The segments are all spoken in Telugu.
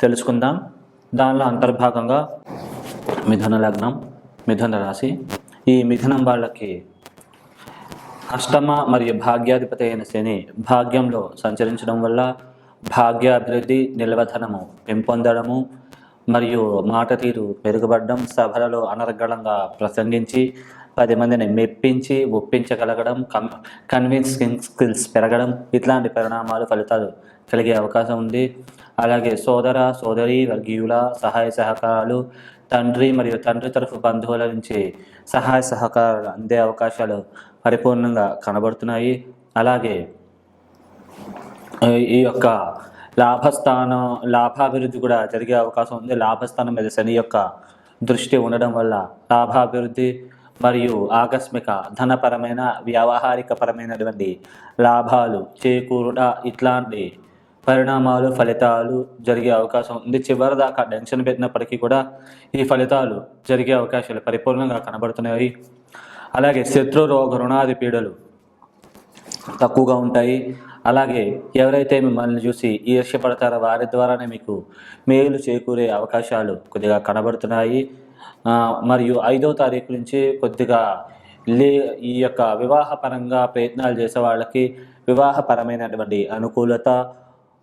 తెలుసుకుందాం. దానిలో అంతర్భాగంగా మిథున లగ్నం మిథున రాశి. ఈ మిథునం వాళ్ళకి అష్టమ మరియు భాగ్యాధిపతి అయిన శని భాగ్యంలో సంచరించడం వల్ల భాగ్యాభివృద్ధి నిల్వధనము పెంపొందడము మరియు మాట తీరు మెరుగుపడడం సభలలో అనర్గళంగా ప్రసంగించి పది మందిని మెప్పించి ఒప్పించగలగడం కం కన్విన్సింగ్ స్కిల్స్ పెరగడం ఇట్లాంటి పరిణామాలు ఫలితాలు కలిగే అవకాశం ఉంది. అలాగే సోదర సోదరి వర్గీయుల సహాయ సహకారాలు తండ్రి మరియు తండ్రి తరఫు బంధువుల నుంచి సహాయ సహకారాలు అందే అవకాశాలు పరిపూర్ణంగా కనబడుతున్నాయి. అలాగే ఈ యొక్క లాభస్థానం లాభాభివృద్ధి కూడా జరిగే అవకాశం ఉంది. లాభస్థానం మీద శని యొక్క దృష్టి ఉండడం వల్ల లాభాభివృద్ధి మరియు ఆకస్మిక ధనపరమైన వ్యావహారిక పరమైనటువంటి లాభాలు చేకూరుట ఇట్లాంటి పరిణామాలు ఫలితాలు జరిగే అవకాశం ఉంది. చివరి దాకా టెన్షన్ పెట్టినప్పటికీ కూడా ఈ ఫలితాలు జరిగే అవకాశాలు పరిపూర్ణంగా కనబడుతున్నాయి. అలాగే శత్రు రోగ రుణాది పీడలు తక్కువగా ఉంటాయి. అలాగే ఎవరైతే మిమ్మల్ని చూసి ఈర్ష్యపడతారో వారి ద్వారానే మీకు మేలు చేకూరే అవకాశాలు కొద్దిగా కనబడుతున్నాయి. మరియు ఐదో తారీఖు నుంచి కొద్దిగా లే ఈ యొక్క వివాహపరంగా ప్రయత్నాలు చేసే వాళ్ళకి వివాహపరమైనటువంటి అనుకూలత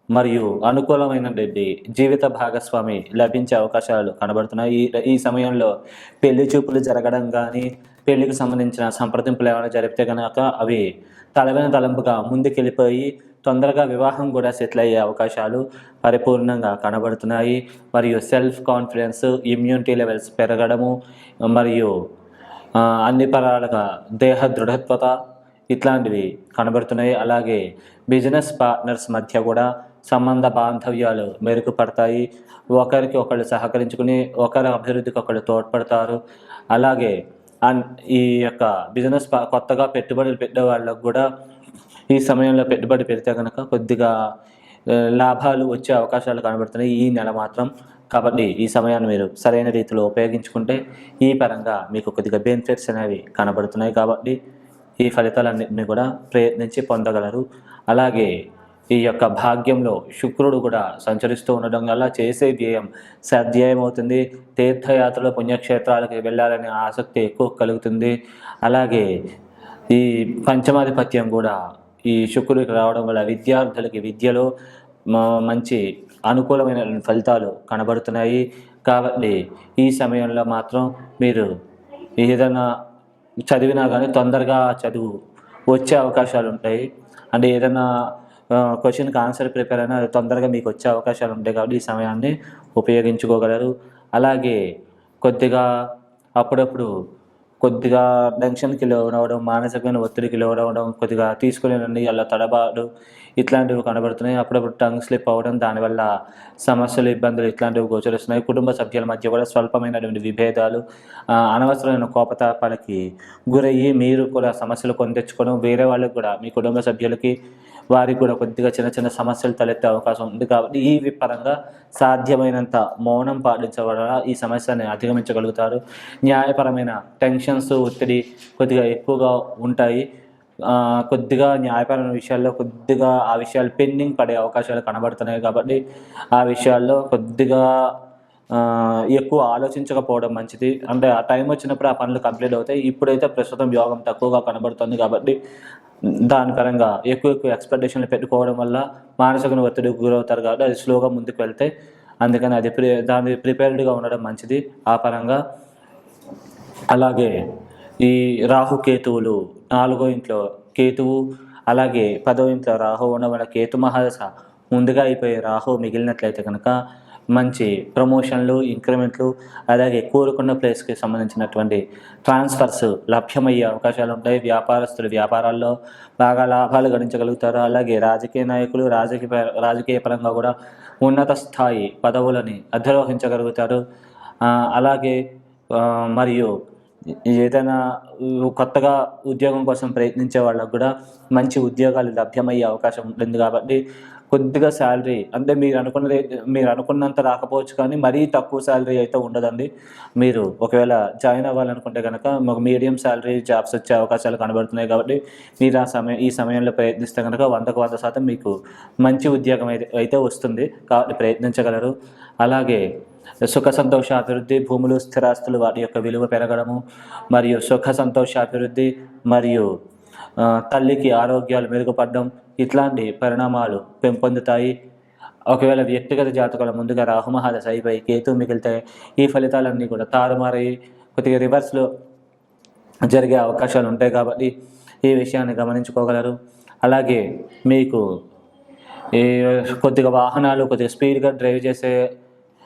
మరియు అనుకూలమైనటువంటి జీవిత భాగస్వామి లభించే అవకాశాలు కనబడుతున్నాయి. ఈ ఈ సమయంలో పెళ్ళి చూపులు జరగడం కానీ పెళ్ళికి సంబంధించిన సంప్రదింపులు ఏమైనా జరిపితే కనుక అవి తలవైన తలంపుగా ముందుకెళ్ళిపోయి తొందరగా వివాహం కూడా సెటిల్ అయ్యే అవకాశాలు పరిపూర్ణంగా కనబడుతున్నాయి. మరియు సెల్ఫ్ కాన్ఫిడెన్స్ ఇమ్యూనిటీ లెవెల్స్ పెరగడము మరియు అన్ని పరాలుగా దేహ దృఢత్వత ఇట్లాంటివి కనబడుతున్నాయి. అలాగే బిజినెస్ పార్ట్నర్స్ మధ్య కూడా సంబంధ బాంధవ్యాలు మెరుగుపడతాయి. ఒకరికి ఒకళ్ళు సహకరించుకుని ఒకరి అభివృద్ధికి ఒకళ్ళు తోడ్పడతారు. అలాగే అన్- ఈ యొక్క బిజినెస్ కొత్తగా పెట్టుబడులు పెట్టే వాళ్ళకు కూడా ఈ సమయంలో పెట్టుబడి పెడితే కనుక కొద్దిగా లాభాలు వచ్చే అవకాశాలు కనబడుతున్నాయి ఈ నెల మాత్రం. కాబట్టి ఈ సమయాన్ని మీరు సరైన రీతిలో ఉపయోగించుకుంటే ఈ పరంగా మీకు కొద్దిగా బెనిఫిట్స్ అనేవి కనబడుతున్నాయి కాబట్టి ఈ ఫలితాలన్నింటినీ కూడా ప్రయత్నించి పొందగలరు. అలాగే ఈ యొక్క భాగ్యంలో శుక్రుడు కూడా సంచరిస్తూ ఉండడం వల్ల చేసే వ్యయం సధ్యయం అవుతుంది తీర్థయాత్రలు పుణ్యక్షేత్రాలకు వెళ్ళాలనే ఆసక్తి ఎక్కువ కలుగుతుంది. అలాగే ఈ పంచమాధిపత్యం కూడా ఈ శుక్రుడికి రావడం వల్ల విద్యార్థులకి విద్యలో మంచి అనుకూలమైన ఫలితాలు కనబడుతున్నాయి. కాబట్టి ఈ సమయంలో మాత్రం మీరు ఏదైనా చదివినా కానీ తొందరగా చదువు వచ్చే అవకాశాలు ఉంటాయి. అంటే ఏదైనా క్వశ్చన్కి ఆన్సర్ ప్రిపేర్ అయినా అది తొందరగా మీకు వచ్చే అవకాశాలు ఉంటాయి కాబట్టి ఈ సమయాన్ని ఉపయోగించుకోగలరు. అలాగే కొద్దిగా అప్పుడప్పుడు కొద్దిగా టెన్షన్కి లోనవడం మానసికమైన ఒత్తిడికి లోనవడం కొద్దిగా తీసుకునేనండి అలా తడబాటు ఇట్లాంటివి కనబడుతున్నాయి. అప్పుడప్పుడు టంగ్ స్లిప్ అవ్వడం దానివల్ల సమస్యలు ఇబ్బందులు ఇట్లాంటివి గోచరిస్తున్నాయి. కుటుంబ సభ్యుల మధ్య కూడా స్వల్పమైనటువంటి విభేదాలు అనవసరమైన కోపతాపాలకి గురయ్యి మీరు కూడా సమస్యలు కొని తెచ్చుకోవడం వేరే వాళ్ళకి కూడా మీ కుటుంబ సభ్యులకి వారికి కూడా కొద్దిగా చిన్న చిన్న సమస్యలు తలెత్తే అవకాశం ఉంది కాబట్టి ఈ పరంగా సాధ్యమైనంత మౌనం పాటించడం వల్ల ఈ సమస్యని అధిగమించగలుగుతారు. న్యాయపరమైన టెన్షన్స్ ఒత్తిడి కొద్దిగా ఎక్కువగా ఉంటాయి. కొద్దిగా న్యాయపరమైన విషయాల్లో కొద్దిగా ఆ విషయాలు పెండింగ్ పడే అవకాశాలు కనబడుతున్నాయి కాబట్టి ఆ విషయాల్లో కొద్దిగా ఎక్కువ ఆలోచించకపోవడం మంచిది. అంటే ఆ టైం వచ్చినప్పుడు ఆ పనులు కంప్లీట్ అవుతాయి. ఇప్పుడైతే ప్రస్తుతం యోగం తక్కువగా కనబడుతుంది కాబట్టి దాని పరంగా ఎక్కువ ఎక్కువ ఎక్స్పెక్టేషన్లు పెట్టుకోవడం వల్ల మానసిక ఒత్తిడికి గురవుతారు కాబట్టి అది స్లోగా ముందుకు వెళ్తే అందుకని అది ప్రి దాని ప్రిపేర్డ్గా ఉండడం మంచిది. ఆ పరంగా అలాగే ఈ రాహు కేతువులు నాలుగో ఇంట్లో కేతువు అలాగే పదో ఇంట్లో రాహు ఉన్న వల్ల కేతు మహాదశ ముందుగా అయిపోయే రాహు మిగిలినట్లయితే కనుక మంచి ప్రమోషన్లు ఇంక్రిమెంట్లు అలాగే కోరుకున్న ప్లేస్కి సంబంధించినటువంటి ట్రాన్స్ఫర్స్ లభ్యమయ్యే అవకాశాలు ఉంటాయి. వ్యాపారస్తులు వ్యాపారాల్లో బాగా లాభాలు గడించగలుగుతారు అలాగే రాజకీయ నాయకులు రాజకీయ రాజకీయ పరంగా కూడా ఉన్నత స్థాయి పదవులని అధిరోహించగలుగుతారు. అలాగే మరియు ఏదైనా కొత్తగా ఉద్యోగం కోసం ప్రయత్నించే వాళ్ళకు కూడా మంచి ఉద్యోగాలు లభ్యమయ్యే అవకాశం ఉంటుంది కాబట్టి కొద్దిగా శాలరీ అంటే మీరు అనుకున్నది మీరు అనుకున్నంత రాకపోవచ్చు కానీ మరీ తక్కువ శాలరీ అయితే ఉండదండి. మీరు ఒకవేళ జాయిన్ అవ్వాలనుకుంటే కనుక మాకు మీడియం శాలరీ జాబ్స్ వచ్చే అవకాశాలు కనబడుతున్నాయి కాబట్టి మీరు ఆ సమయం ఈ సమయంలో ప్రయత్నిస్తే కనుక వందకు వంద శాతం మీకు మంచి ఉద్యోగం అయితే అయితే వస్తుంది కాబట్టి ప్రయత్నించగలరు. అలాగే సుఖ సంతోష అభివృద్ధి భూములు స్థిరాస్తులు వాటి యొక్క విలువ పెరగడము మరియు సుఖ సంతోష అభివృద్ధి మరియు తల్లికి ఆరోగ్యాలు మెరుగుపడడం ఇట్లాంటి పరిణామాలు పెంపొందుతాయి. ఒకవేళ వ్యక్తిగత జాతకాల ముందుగా రాహుమహాదశ అయిపోయి కేతు మిగిలితే ఈ ఫలితాలన్నీ కూడా తారుమారై కొద్దిగా రివర్స్లో జరిగే అవకాశాలు ఉంటాయి కాబట్టి ఈ విషయాన్ని గమనించుకోగలరు. అలాగే మీకు ఈ కొద్దిగా వాహనాలు కొద్దిగా స్పీడ్గా డ్రైవ్ చేసే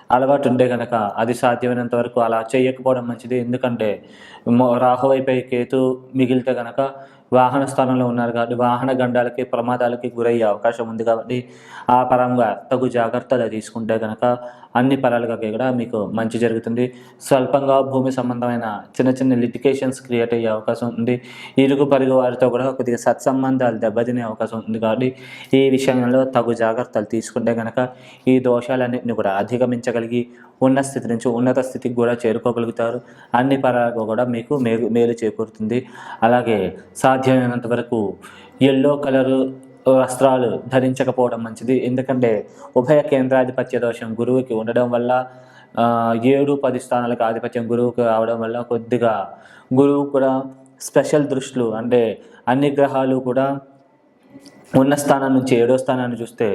అలవాటు ఉంటే కనుక అది సాధ్యమైనంత వరకు అలా చేయకపోవడం మంచిది. ఎందుకంటే రాహు అయిపోయి కేతు మిగిలితే కనుక వాహన స్థానంలో ఉన్నారు కాబట్టి వాహన గండాలకి ప్రమాదాలకి గురయ్యే అవకాశం ఉంది కాబట్టి ఆ పరంగా తగు జాగ్రత్తలు తీసుకుంటే కనుక అన్ని పరాలుగా కూడా మీకు మంచి జరుగుతుంది. స్వల్పంగా భూమి సంబంధమైన చిన్న చిన్న లిటికేషన్స్ క్రియేట్ అయ్యే అవకాశం ఉంది. ఇరుగు పరుగు వారితో కూడా కొద్దిగా సత్సంబంధాలు దెబ్బతినే అవకాశం ఉంది కాబట్టి ఈ విషయంలో తగు జాగ్రత్తలు తీసుకుంటే కనుక ఈ దోషాలన్నింటినీ కూడా అధిగమించగలిగి ఉన్న స్థితి నుంచి ఉన్నత స్థితికి కూడా చేరుకోగలుగుతారు. అన్ని పరాలకు కూడా మీకు మేలు మేలు చేకూరుతుంది. అలాగే సాధ్యమైనంత వరకు ఎల్లో కలరు వస్త్రాలు ధరించకపోవడం మంచిది. ఎందుకంటే ఉభయ కేంద్రాధిపత్య దోషం గురువుకి ఉండడం వల్ల ఏడు పది స్థానాలకు ఆధిపత్యం గురువుకి రావడం వల్ల కొద్దిగా గురువు కూడా స్పెషల్ దృష్టిలు అంటే అన్ని గ్రహాలు కూడా ఉన్న స్థానం నుంచి ఏడో స్థానాన్ని చూస్తే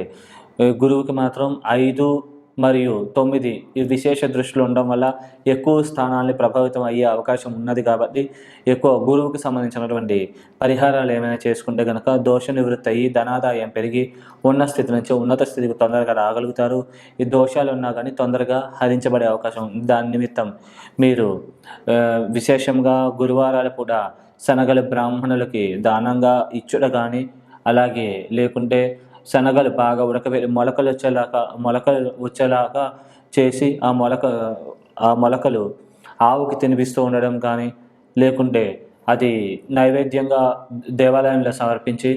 గురువుకి మాత్రం ఐదు మరియు తొమ్మిది ఈ విశేష దృష్టిలో ఉండడం వల్ల ఎక్కువ స్థానాల్ని ప్రభావితం అయ్యే అవకాశం ఉన్నది కాబట్టి ఎక్కువ గురువుకి సంబంధించినటువంటి పరిహారాలు ఏమైనా చేసుకుంటే కనుక దోష నివృత్తి అయ్యి ధనాదాయం పెరిగి ఉన్న స్థితి నుంచి ఉన్నత స్థితికి తొందరగా రాగలుగుతారు. ఈ దోషాలు ఉన్నా కానీ తొందరగా హరించబడే అవకాశం ఉంది. దాని నిమిత్తం మీరు విశేషంగా గురువారాలు కూడా శనగలు బ్రాహ్మణులకి దానంగా ఇచ్చుట కానీ అలాగే లేకుంటే శనగలు బాగా ఉడకబెట్టి మొలకలు వచ్చేలాగా మొలకలు వచ్చేలాగా చేసి ఆ మొలక ఆ మొలకలు ఆవుకి తినిపిస్తూ ఉండడం కానీ లేకుంటే అది నైవేద్యంగా దేవాలయంలో సమర్పించి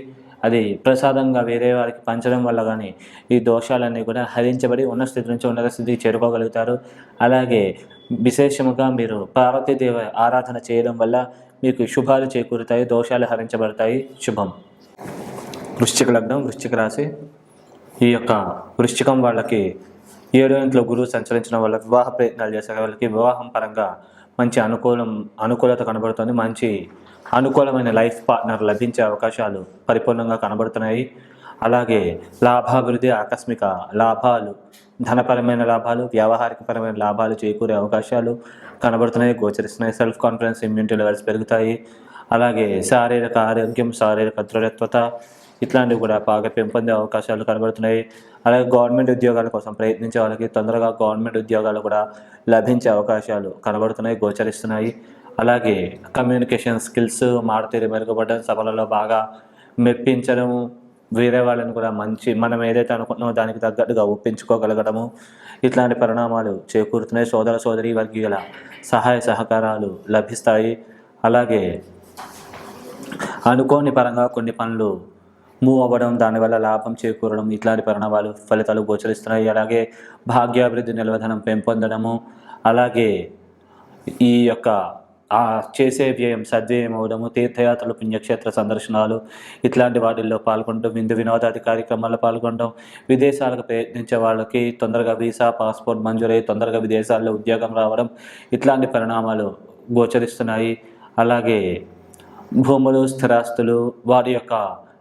అది ప్రసాదంగా వేరే వారికి పంచడం వల్ల కానీ ఈ దోషాలన్నీ కూడా హరించబడి ఉన్న స్థితి నుంచి ఉన్నత స్థితికి చేరుకోగలుగుతారు. అలాగే విశేషముగా మీరు పార్వతీదేవ ఆరాధన చేయడం వల్ల మీకు శుభాలు చేకూరుతాయి దోషాలు హరించబడతాయి. శుభం. వృశ్చిక లగ్నం వృశ్చిక రాశి. ఈ యొక్క వృశ్చికం వాళ్ళకి ఏడో ఇంట్లో గురువు సంచరించిన వాళ్ళకి వివాహ ప్రయత్నాలు చేసే వాళ్ళకి వివాహం పరంగా మంచి అనుకూలం అనుకూలత కనబడుతుంది. మంచి అనుకూలమైన లైఫ్ పార్ట్నర్ లభించే అవకాశాలు పరిపూర్ణంగా కనబడుతున్నాయి. అలాగే లాభాభివృద్ధి ఆకస్మిక లాభాలు ధనపరమైన లాభాలు వ్యావహారికపరమైన లాభాలు చేకూరే అవకాశాలు కనబడుతున్నాయి గోచరిస్తున్నాయి. సెల్ఫ్ కాన్ఫిడెన్స్ ఇమ్యూనిటీ లెవెల్స్ పెరుగుతాయి. అలాగే శారీరక ఆరోగ్యం శారీరక దృఢత్వత ఇట్లాంటివి కూడా బాగా పెంపొందే అవకాశాలు కనబడుతున్నాయి. అలాగే గవర్నమెంట్ ఉద్యోగాల కోసం ప్రయత్నించే వాళ్ళకి తొందరగా గవర్నమెంట్ ఉద్యోగాలు కూడా లభించే అవకాశాలు కనబడుతున్నాయి గోచరిస్తున్నాయి. అలాగే కమ్యూనికేషన్ స్కిల్స్ మాడతీరు మెరుగుపడడం సభలలో బాగా మెప్పించడం వేరే వాళ్ళని కూడా మంచి మనం ఏదైతే అనుకుంటున్నామో దానికి తగ్గట్టుగా ఒప్పించుకోగలగడము ఇట్లాంటి పరిణామాలు చేకూరుతున్నాయి. సోదర సోదరి వర్గీయుల సహాయ సహకారాలు లభిస్తాయి. అలాగే అనుకోని పరంగా కొన్ని పనులు మూవ్ అవ్వడం దానివల్ల లాభం చేకూరడం ఇట్లాంటి పరిణామాలు ఫలితాలు గోచరిస్తున్నాయి. అలాగే భాగ్యాభివృద్ధి నిలవధనం పెంపొందడము అలాగే ఈ యొక్క ఆ చేసే వ్యయం సద్వ్యయం అవడము తీర్థయాత్రలు పుణ్యక్షేత్ర సందర్శనాలు ఇట్లాంటి వాటిల్లో పాల్గొనడం విందు వినోదాది కార్యక్రమాల్లో పాల్గొనడం విదేశాలకు ప్రయత్నించే వాళ్ళకి తొందరగా వీసా పాస్పోర్ట్ మంజూరై తొందరగా విదేశాల్లో ఉద్యోగం రావడం ఇట్లాంటి పరిణామాలు గోచరిస్తున్నాయి. అలాగే భూములు స్థిరాస్తులు వారి యొక్క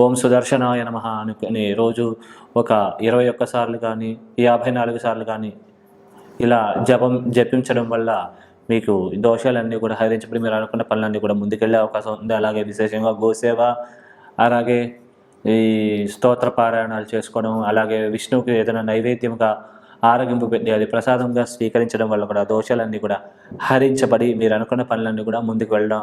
ఓం సుదర్శనాయ నమ అనుకుని రోజు ఒక ఇరవై ఒక్క సార్లు కానీ యాభై నాలుగు సార్లు కానీ ఇలా జపం జపించడం వల్ల మీకు దోషాలన్నీ కూడా హరించబడి మీరు అనుకున్న పనులన్నీ కూడా ముందుకెళ్ళే అవకాశం ఉంది. అలాగే విశేషంగా గోసేవ అలాగే ఈ స్తోత్ర పారాయణాలు చేసుకోవడం అలాగే విష్ణువుకి ఏదైనా నైవేద్యంగా ఆరగింపు పెట్టి అది ప్రసాదంగా స్వీకరించడం వల్ల కూడా దోషాలన్నీ కూడా హరించబడి మీరు అనుకున్న పనులన్నీ కూడా ముందుకు వెళ్ళడం